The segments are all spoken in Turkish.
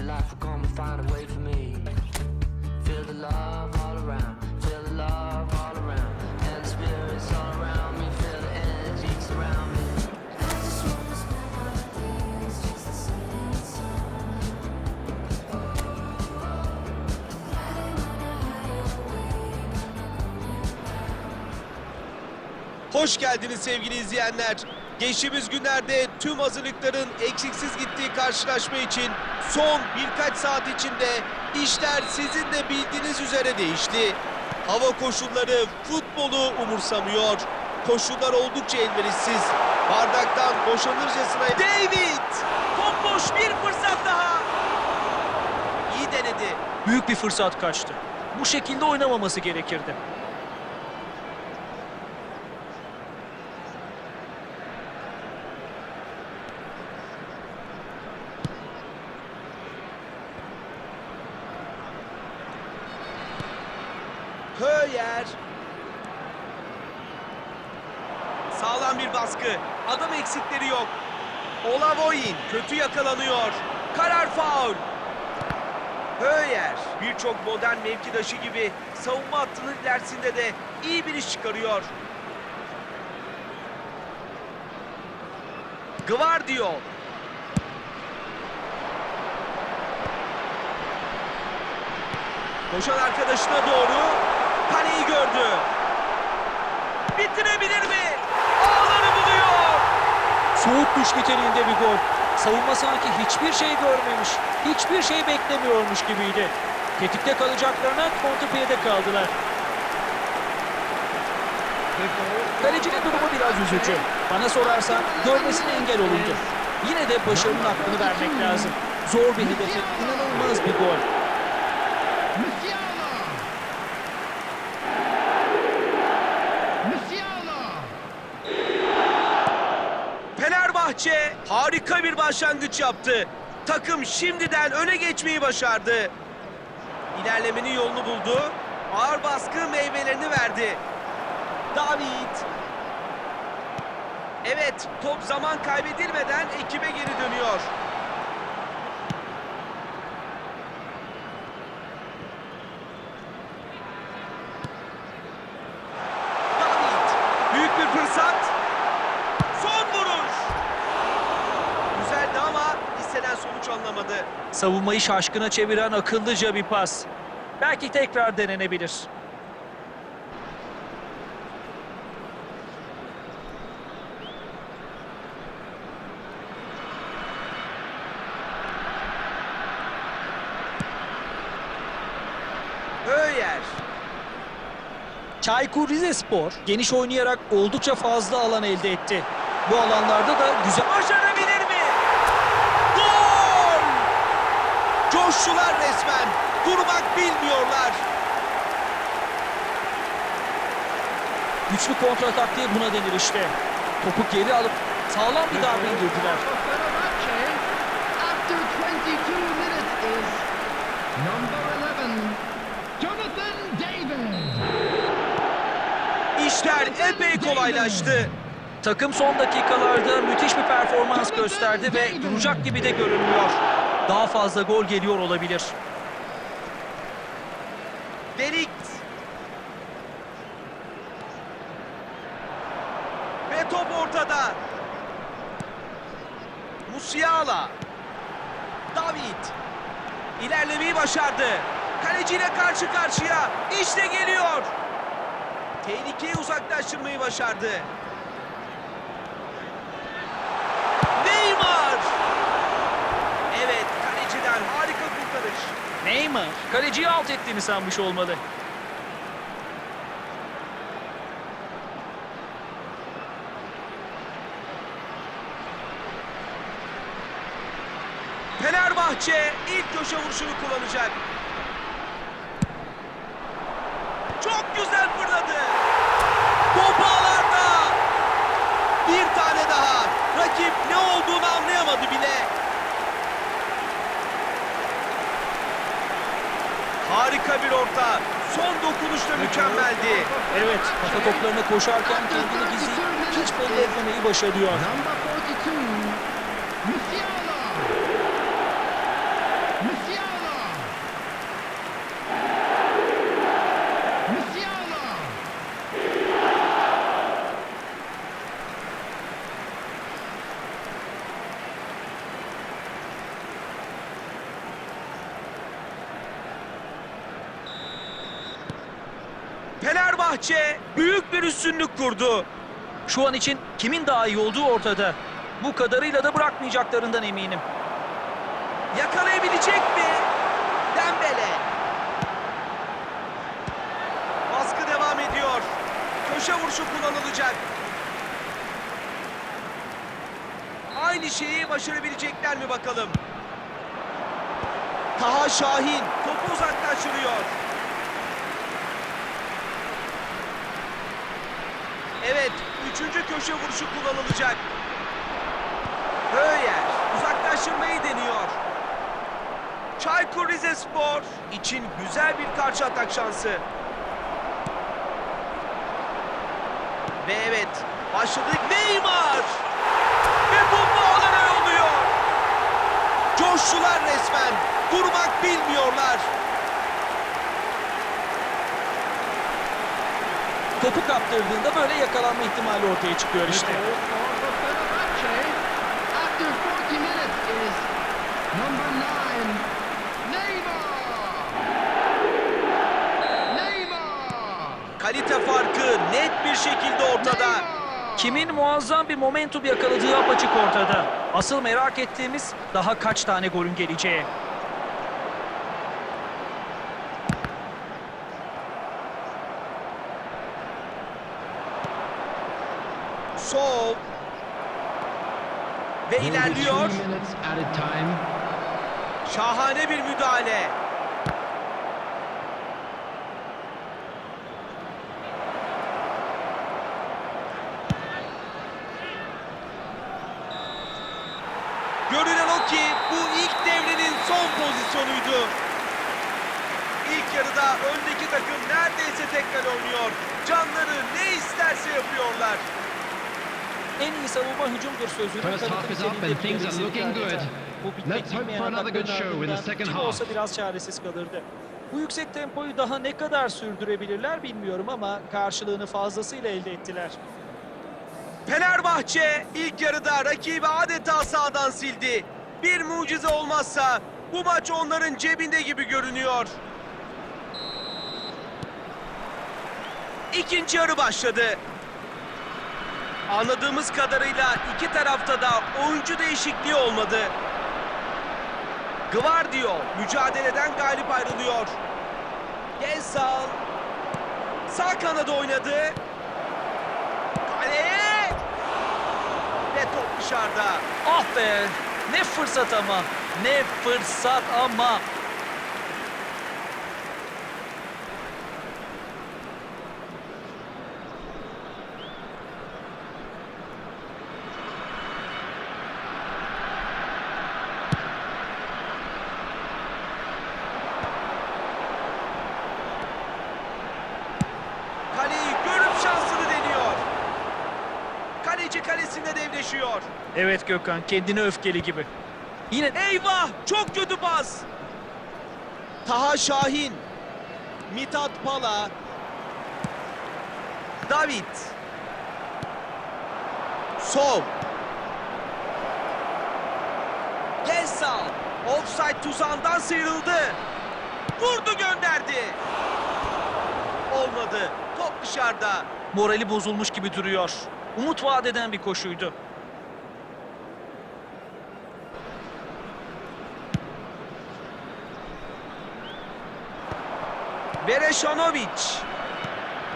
Easy life will come and find a way for me. Feel the love all around, feel the love Hoş geldiniz sevgili izleyenler. Geçtiğimiz günlerde tüm hazırlıkların eksiksiz gittiği karşılaşma için son birkaç saat içinde işler sizin de bildiğiniz üzere değişti. Hava koşulları futbolu umursamıyor. Koşullar oldukça elverişsiz. Bardaktan boşanırcasına David! Bomboş bir fırsat daha. İyi denedi. Büyük bir fırsat kaçtı. Bu şekilde oynamaması gerekirdi. Höyer. Sağlam bir baskı. Adam eksikleri yok. Olavoyin kötü yakalanıyor. Karar faul. Höyer birçok modern mevkidaşı gibi savunma hattının ilerisinde de iyi bir iş çıkarıyor. Gvardiol. Koşan arkadaşına doğru kaleyi gördü. Bitirebilir mi? Ağları buluyor. Soğuk duş niteliğinde bir gol. Savunma sanki hiçbir şey görmemiş, hiçbir şey beklemiyormuş gibiydi. Tetikte kalacaklarına kontrpiyede kaldılar. Kalecinin durumu biraz üzücü. Bana sorarsan görmesine engel olundu. Yine de başarının hakkını vermek lazım. Zor bir hedefe inanılmaz bir gol. Musiala! Musiala! Fenerbahçe harika bir başlangıç yaptı. Takım şimdiden öne geçmeyi başardı. İlerlemenin yolunu buldu. Ağır baskı meyvelerini verdi. David. Evet, top zaman kaybedilmeden ekibe geri dönüyor. David. Büyük bir fırsat. Son vuruş. Güzeldi ama istenen alınamadı. Savunmayı şaşkına çeviren akıllıca bir pas. Belki tekrar denenebilir. Höyer. Çaykur Rizespor geniş oynayarak oldukça fazla alan elde etti. Bu alanlarda da güzel Başarabilir mi? Gol! Coştular resmen. Durmak bilmiyorlar. güçlü kontra taktiği buna denir işte. Topu geri alıp sağlam bir darbe indirdiler. For Fenerbahçe, after 22 minutes is number 11, Jonathan David. İşler epey kolaylaştı. Takım son dakikalarda müthiş bir performans gösterdi ve duracak gibi de görünmüyor. Daha fazla gol geliyor olabilir. Delikt. Ve top ortada. Musiala. David. İlerlemeyi başardı. Kaleciyle karşı karşıya. İşte geliyor. Tehlikeyi uzaklaştırmayı başardı. Neymar. Evet, kaleciden harika kurtarış. Neymar kaleciyi alt ettiğini sanmış olmalı. Fenerbahçe ilk köşe vuruşunu kullanacak. Çok güzel fırladı. Top ağlarda. Bir tane daha. Rakip ne olduğunu anlayamadı bile. Harika bir orta. Son dokunuşta mükemmeldi. Evet, kafa toplarına koşarken kendini gizleyip hiç belli etmemeyi başarıyor. Number 42, Musiala! Musiala! Fenerbahçe büyük bir üstünlük kurdu. Şu an için kimin daha iyi olduğu ortada. Bu kadarıyla da bırakmayacaklarından eminim. Yakalayabilecek mi? Dembele. Baskı devam ediyor. Köşe vuruşu kullanılacak. Aynı şeyi başarabilecekler mi bakalım? Taha Şahin topu uzaklaştırıyor. Evet, üçüncü köşe vuruşu kullanılacak. Höyer uzaklaştırmayı deniyor. Çaykur Rizespor için güzel bir karşı atak şansı. Ve evet, başladık Neymar. Ve bomba alana yolluyor. Coştular resmen. Durmak bilmiyorlar. Topu kaptırdığında böyle yakalanma ihtimali ortaya çıkıyor işte. The goal scored for Fenerbahçe after 40 minutes is number 9, Neymar. Neymar. Kalite farkı net bir şekilde ortada. Kimin muazzam bir momentum yakaladığı apaçık ortada. Asıl merak ettiğimiz daha kaç tane golün geleceği. Sol. Ve ilerliyor. Şahane bir müdahale. Görünen o ki bu ilk devrenin son pozisyonuydu. İlk yarıda öndeki takım neredeyse tekrar oynuyor. Canları ne isterse yapıyorlar. En iyi savunma hücumdur sözünün First half kanıtını is up senin and things are getirmesi looking adeta. good. Bu bitmek Let's hope bilmeyen for another good atakların show in the ardından second kim half. olsa biraz çaresiz kalırdı. Bu yüksek tempoyu daha ne kadar sürdürebilirler bilmiyorum ama karşılığını fazlasıyla elde ettiler. Fenerbahçe ilk yarıda rakibi adeta sağdan sildi. Bir mucize olmazsa bu maç onların cebinde gibi görünüyor. İkinci yarı başladı. Anladığımız kadarıyla iki tarafta da oyuncu değişikliği olmadı. Gvardiol mücadeleden galip ayrılıyor. Gezal sağ kanada oynadı. Kaleye ve top dışarıda. Ah be! Ne fırsat ama! Ne fırsat ama! Kaleyi görüp şansını deniyor. Kaleci kalesinde devleşiyor. Evet Gökhan, kendine öfkeli gibi. Yine Eyvah! Çok kötü pas. Taha Şahin. Mithat Pala. David. Sol. Gezal. Offside tuzağından sıyrıldı. Vurdu gönderdi. Olmadı. Top dışarıda. morali bozulmuş gibi duruyor. Umut vaat eden bir koşuydu. Bereşanovic.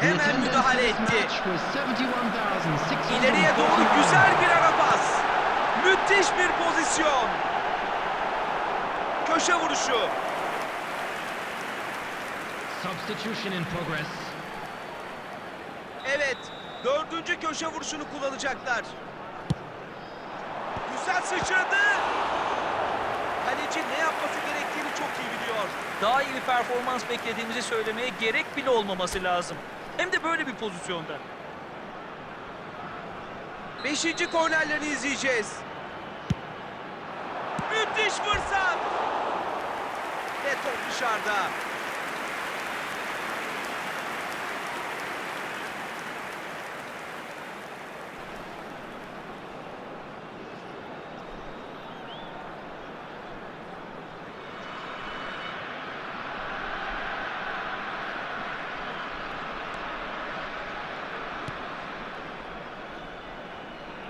Hemen müdahale etti. match was 71,649. İleriye doğru güzel bir ara pas. Müthiş bir pozisyon. Köşe vuruşu. Substitution in progress. Evet, dördüncü köşe vuruşunu kullanacaklar. Güzel sıçradı. Kaleci ne yapması gerektiğini çok iyi biliyor. Daha iyi bir performans beklediğimizi söylemeye gerek bile olmaması lazım. Hem de böyle bir pozisyonda. Beşinci kornerlerini izleyeceğiz. Müthiş fırsat. Ve top dışarıda.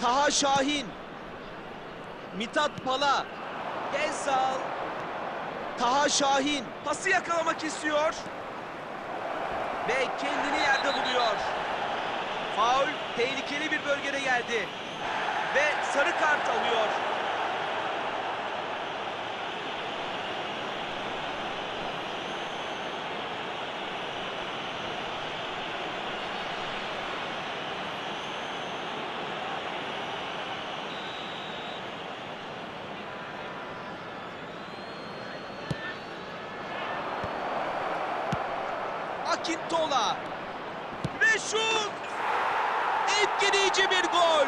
Taha Şahin. Mithat Pala. Gezal. Taha Şahin pası yakalamak istiyor. Ve kendini yerde buluyor. Faul tehlikeli bir bölgede geldi. Ve sarı kart alıyor. Akintola. Ve şut! Etkileyici bir gol.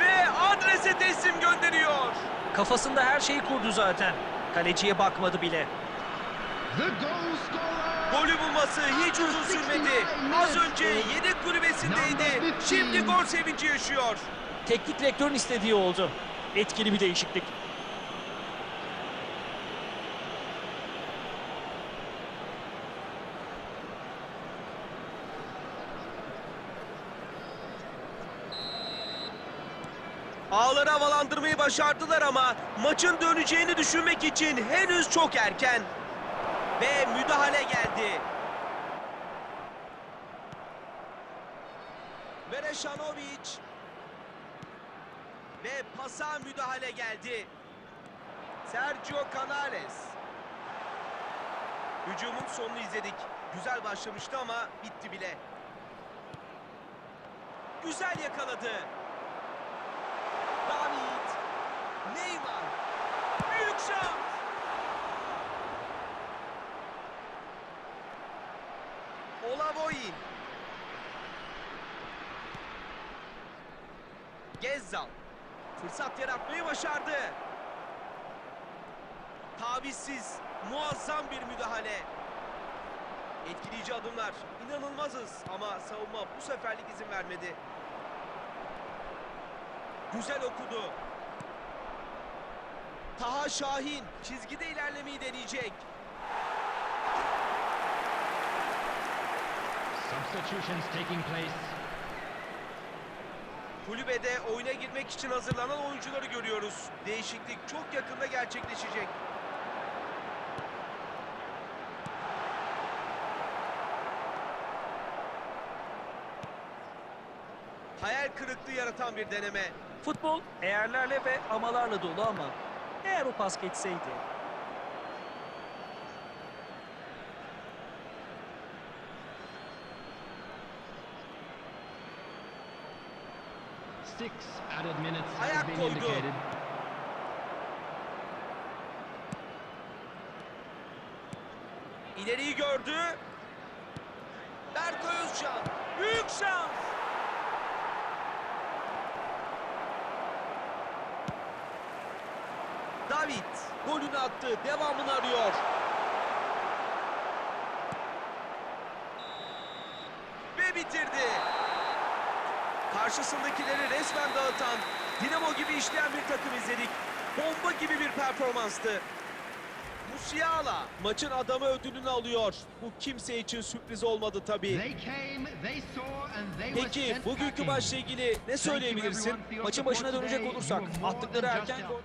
Ve adrese teslim gönderiyor. Kafasında her şeyi kurdu zaten. Kaleciye bakmadı bile. The goal scorer. Golü bulması hiç uzun sürmedi. Az önce yedek kulübesindeydi. Şimdi gol sevinci yaşıyor. Teknik direktörün istediği oldu. Etkili bir değişiklik. Ağları havalandırmayı başardılar ama maçın döneceğini düşünmek için henüz çok erken. Ve müdahale geldi. Vereşanovic. Ve pasa müdahale geldi. Sergio Canales. Hücumun sonunu izledik. Güzel başlamıştı ama bitti bile. Güzel yakaladı. David. Neymar. Büyük şans. Olavoyin. Gezzal. Fırsat yaratmayı başardı. Tavizsiz, muazzam bir müdahale. Etkileyici adımlar. İnanılmazız ama savunma bu seferlik izin vermedi. Güzel okudu. Taha Şahin çizgide ilerlemeyi deneyecek. Substitutions taking place. Kulübede oyuna girmek için hazırlanan oyuncuları görüyoruz. Değişiklik çok yakında gerçekleşecek. Hayal kırıklığı yaratan bir deneme. Futbol eğerlerle ve amalarla dolu ama eğer o pas geçseydi. Six added minutes Ayak koydu. indicated. İleriyi gördü. Berkay Özcan. Büyük şans. David golünü attı. Devamını arıyor. Ve bitirdi. Karşısındakileri resmen dağıtan, Dinamo gibi işleyen bir takım izledik. Bomba gibi bir performanstı. Musiala maçın adamı ödülünü alıyor. Bu kimse için sürpriz olmadı tabii. Peki bugünkü maçla ilgili ne söyleyebilirsin? Maçın başına dönecek olursak attıkları erken gol